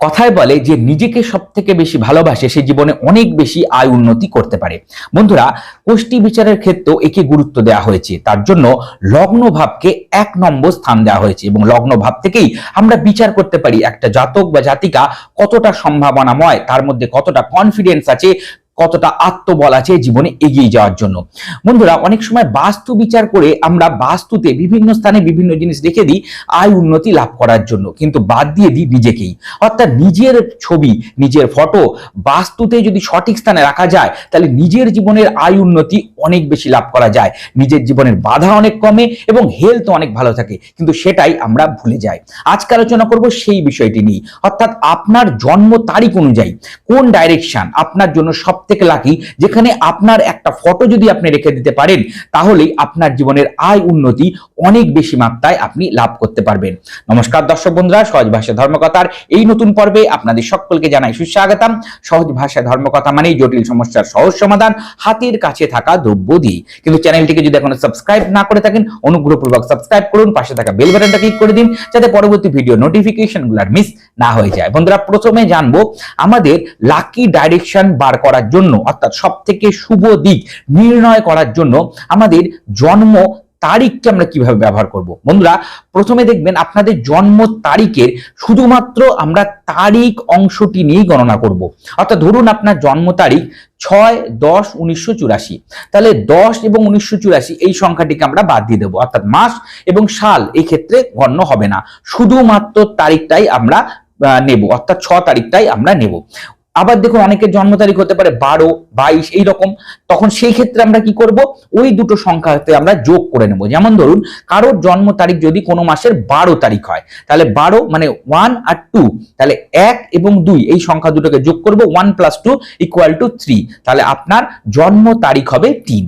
কথায় বলে যে নিজেকে সব থেকে বেশি ভালোবাসে সে জীবনে অনেক বেশি আয় উন্নতি করতে পারে। বন্ধুরা কোষ্টি বিচারের ক্ষেত্রেও একে গুরুত্ব দেওয়া হয়েছে। তার জন্য লগ্ন ভাবকে এক নম্বর স্থান দেওয়া হয়েছে এবং লগ্ন ভাব থেকেই আমরা বিচার করতে পারি একটা জাতক বা জাতিকা কতটা সম্ভাবনাময়, তার মধ্যে কতটা কনফিডেন্স আছে কতটা আত্মবল আছে জীবনে এগিয়ে যাওয়ার জন্য। বন্ধুরা, অনেক সময় বাস্তু বিচার করে আমরা বাস্তুতে বিভিন্ন স্থানে বিভিন্ন জিনিস রেখে দিই, আয় উন্নতি লাভ করার জন্য। কিন্তু বাদ দিয়ে দিই নিজেকেই। অর্থাৎ নিজের ছবি, নিজের ফটো বাস্তুতে যদি সঠিক স্থানে রাখা যায়, তাহলে নিজের জীবনের আয় উন্নতি অনেক বেশি লাভ করা যায়। নিজের জীবনের বাধা অনেক কমে এবং হেলথ অনেক ভালো থাকে। কিন্তু সেটাই আমরা ভুলে যাই। আজকে আলোচনা করব সেই বিষয়টি নিয়ে। অর্থাৎ আপনার জন্ম তারিখ অনুযায়ী কোন ডাইরেকশন আপনার জন্য সব থেকে লাকি যেখানে আপনার একটা ফটো যদি আপনি রেখে দিতে পারেন, তাহলেই আপনার জীবনের আয় উন্নতি অনেক বেশি মাত্রায় আপনি লাভ করতে পারবেন। নমস্কার দর্শক বন্ধুরা, সহজ ভাষা ধর্মকথার এই নতুন পর্বে আপনাদের সকলকে জানাই সুস্বাগতম। সহজ ভাষা ধর্মকথা মানেই জটিল সমস্যার সহজ সমাধান, হাতের কাছে থাকা দ্রব্য দিয়ে। কিন্তু চ্যানেলটিকে যদি এখনও সাবস্ক্রাইব না করে থাকেন, অনুগ্রহপূর্বক সাবস্ক্রাইব করুন, পাশে থাকা বেল বাটনটা ক্লিক করে দিন, যাতে পরবর্তী ভিডিও নোটিফিকেশনগুলার মিস না হয়ে যায়। বন্ধুরা, প্রথমে জানব, আমাদের লাকি ডাইরেকশন বার করার জন্য অর্থাৎ সব থেকে শুভ দিক নির্ণয় করার জন্য আমাদের জন্ম তারিখকে আমরা কীভাবে ব্যবহার করব। বন্ধুরা, প্রথমে দেখবেন আপনাদের জন্ম তারিখের শুধুমাত্র আমরা তারিখ অংশটি নিয়েই গণনা করব। অর্থাৎ ধরুন আপনার জন্ম তারিখ ছয় দশ উনিশশো চুরাশি। তাহলে দশ এবং উনিশশো চুরাশি এই সংখ্যাটিকে আমরা বাদ দিয়ে দেবো। অর্থাৎ মাস এবং সাল এই ক্ষেত্রে গণ্য হবে না। শুধুমাত্র তারিখটাই আমরা নেব। অর্থাৎ ছ তারিখটাই আমরা নেব। আবার দেখুন অনেকের জন্ম তারিখ হতে পারে বারো, বাইশ এইরকম তখন সেই ক্ষেত্রে আমরা কি করব? ওই দুটো সংখ্যাতে আমরা যোগ করে নেব। যেমন ধরুন, কারোর জন্ম তারিখ যদি কোনো মাসের বারো তারিখ হয়, তাহলে বারো মানে ওয়ান আর টু তাহলে এক এবং দুই, এই সংখ্যা দুটোকে যোগ করব one plus two equal to three তাহলে আপনার জন্ম তারিখ হবে তিন।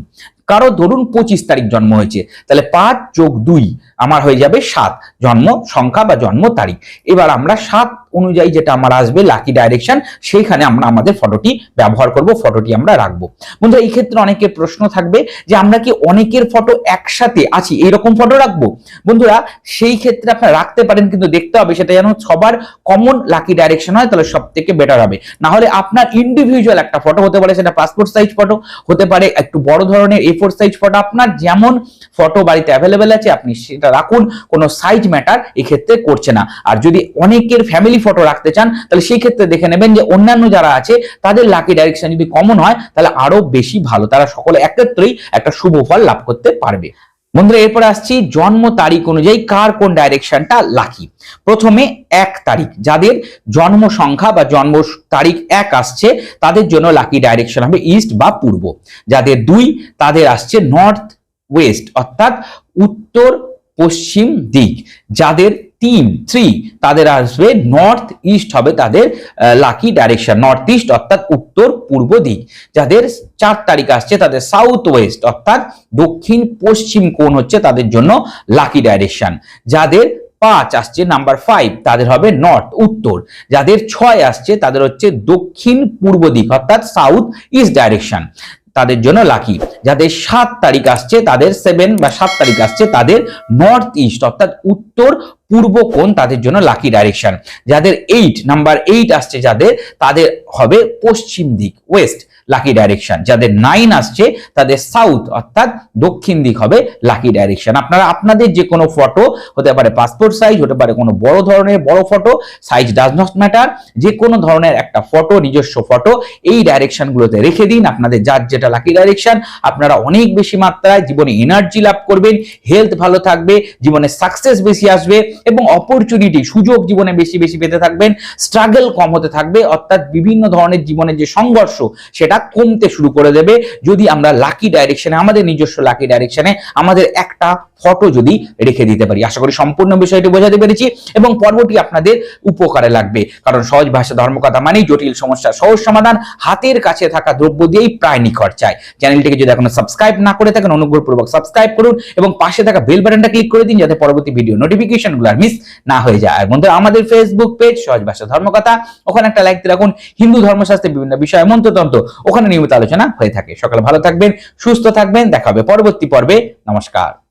কারও ধরুন পঁচিশ তারিখ জন্ম হয়েছে, তাহলে পাঁচ যোগ দুই আমার হয়ে যাবে সাত, জন্ম সংখ্যা বা জন্ম তারিখ। এবার আমরা সাত অনুযায়ী যেটা আমার আসবে লাকি ডাইরেকশন সেইখানে আমরা আমাদের ফটোটি ব্যবহার করব ফটোটি আমরা রাখব। বন্ধুরা, এই ক্ষেত্রে অনেকের প্রশ্ন থাকবে যে আমরা কি অনেকের ফটো একসাথে আছি এইরকম ফটো রাখব? বন্ধুরা, সেই ক্ষেত্রে আপনারা রাখতে পারেন, কিন্তু দেখতে হবে সেটা যেন সবার কমন লাকি ডাইরেকশন হয়, তাহলে সব থেকে বেটার হবে। না হলে আপনার ইন্ডিভিজুয়াল একটা ফটো হতে পারে, সেটা পাসপোর্ট সাইজ ফটো হতে পারে একটু বড় ধরনের এ ফোর সাইজ ফটো আপনার যেমন ফটো বাড়িতে অ্যাভেলেবেল আছে, আপনি সেটা রাখুন, কোনো সাইজ ম্যাটার এক্ষেত্রে করছে না। আর যদি অনেকের ফ্যামিলি ফটো রাখতে চান, তাহলে সেই ক্ষেত্রে দেখে নেবেন যে অন্যান্য যারা আছে, তাদের লাকি ডাইরেকশন যদি কমন হয়, তাহলে আরও বেশি ভালো। তারা সকলে একত্রেই একটা শুভ ফল লাভ করতে পারবে। বন্ধুরা, এরপরে আসছি জন্ম তারিখ অনুযায়ী কার কোন ডাইরেকশনটা লাকি প্রথমে এক তারিখ। যাদের জন্ম সংখ্যা বা জন্ম তারিখ এক আসছে, তাদের জন্য লাকি ডাইরেকশন হবে ইস্ট বা পূর্ব। যাদের দুই, তাদের আসছে নর্থ ওয়েস্ট অর্থাৎ উত্তর পশ্চিম দিক, যাদের তিন, থ্রি, তাদের আসবে নর্থ ইস্ট হবে তাদের লাকি ডাইরেকশন নর্থ ইস্ট অর্থাৎ উত্তর পূর্ব দিক, যাদের চার তারিখ আসছে তাদের সাউথ ওয়েস্ট অর্থাৎ দক্ষিণ পশ্চিম কোণ হচ্ছে তাদের জন্য লাকি ডাইরেকশন যাদের পাঁচ আসছে নাম্বার ফাইভ তাদের হবে নর্থ উত্তর, যাদের ছয় আসছে তাদের হচ্ছে দক্ষিণ পূর্ব দিক অর্থাৎ সাউথ ইস্ট ডাইরেকশন তাদের জন্য লাকি যাদের সাত তারিখ আসছে, তাদের সেভেন বা সাত তারিখ আসছে, তাদের নর্থ ইস্ট অর্থাৎ উত্তর পূর্ব কোণ তাদের জন্য লাকি ডাইরেকশন যাদের এইট নাম্বার এইট আসছে যাদের, তাদের হবে পশ্চিম দিক ওয়েস্ট লাকি ডাইরেকশন যাদের নাইন আসছে, তাদের সাউথ অর্থাৎ দক্ষিণ দিক হবে লাকি ডাইরেকশন আপনারা আপনাদের যে কোনো ফটো হতে পারে পাসপোর্ট সাইজ হতে পারে কোনো বড় ধরনের বড় photo size does not matter যে কোনো ধরনের একটা ফটো নিজস্ব ফটো এই ডাইরেকশনগুলোতে রেখে দিন। আপনাদের যার যেটা লাকি ডাইরেকশন আপনারা অনেক বেশি মাত্রায় জীবনে এনার্জি লাভ করবেন। হেলথ ভালো থাকবে, জীবনে সাকসেস বেশি আসবে। এবং অপরচুনিটি সুযোগ জীবনে বেশি বেশি পেতে থাকবেন স্ট্রাগল কম হতে থাকবে, অর্থাৎ বিভিন্ন ধরনের জীবনের যে সংঘর্ষ, সেটা কমতে শুরু করে দেবে। যদি আমরা লাকি ডাইরেকশনে আমাদের নিজস্ব লাকি ডাইরেকশনে আমাদের একটা ফটো যদি রেখে দিতে পারি। আশা করি সম্পূর্ণ বিষয়টি বোঝাতে পেরেছি এবং পর্বটি আপনাদের উপকারে লাগবে। কারণ সহজ ভাষা ধর্মকথা মানেই জটিল সমস্যার সহজ সমাধান। হাতের কাছে থাকা দ্রব্য দিয়েই প্রায় নিখর চায় চ্যানেলটিকে যদি এখনও সাবস্ক্রাইব না করে থাকেন, অনুগ্রহপূর্বক সাবস্ক্রাইব করুন এবং পাশে থাকা বেল বাটনটা ক্লিক করে দিন, যাতে পরবর্তী ভিডিও নোটিফিকেশন গুলো মিস না হয়ে যায়। আর বন্ধুরা, আমাদের ফেসবুক পেজ সহজ ভাষা ধর্মকথা, ওখানে একটা লাইক রাখুন। হিন্দু ধর্মশাস্ত্রে বিভিন্ন বিষয়, মন্ত্রতন্ত্র, ওখানে নিয়মিত আলোচনা হয়ে থাকে। সকালে ভালো থাকবেন, সুস্থ থাকবেন, দেখা হবে পরবর্তী পর্বে। নমস্কার।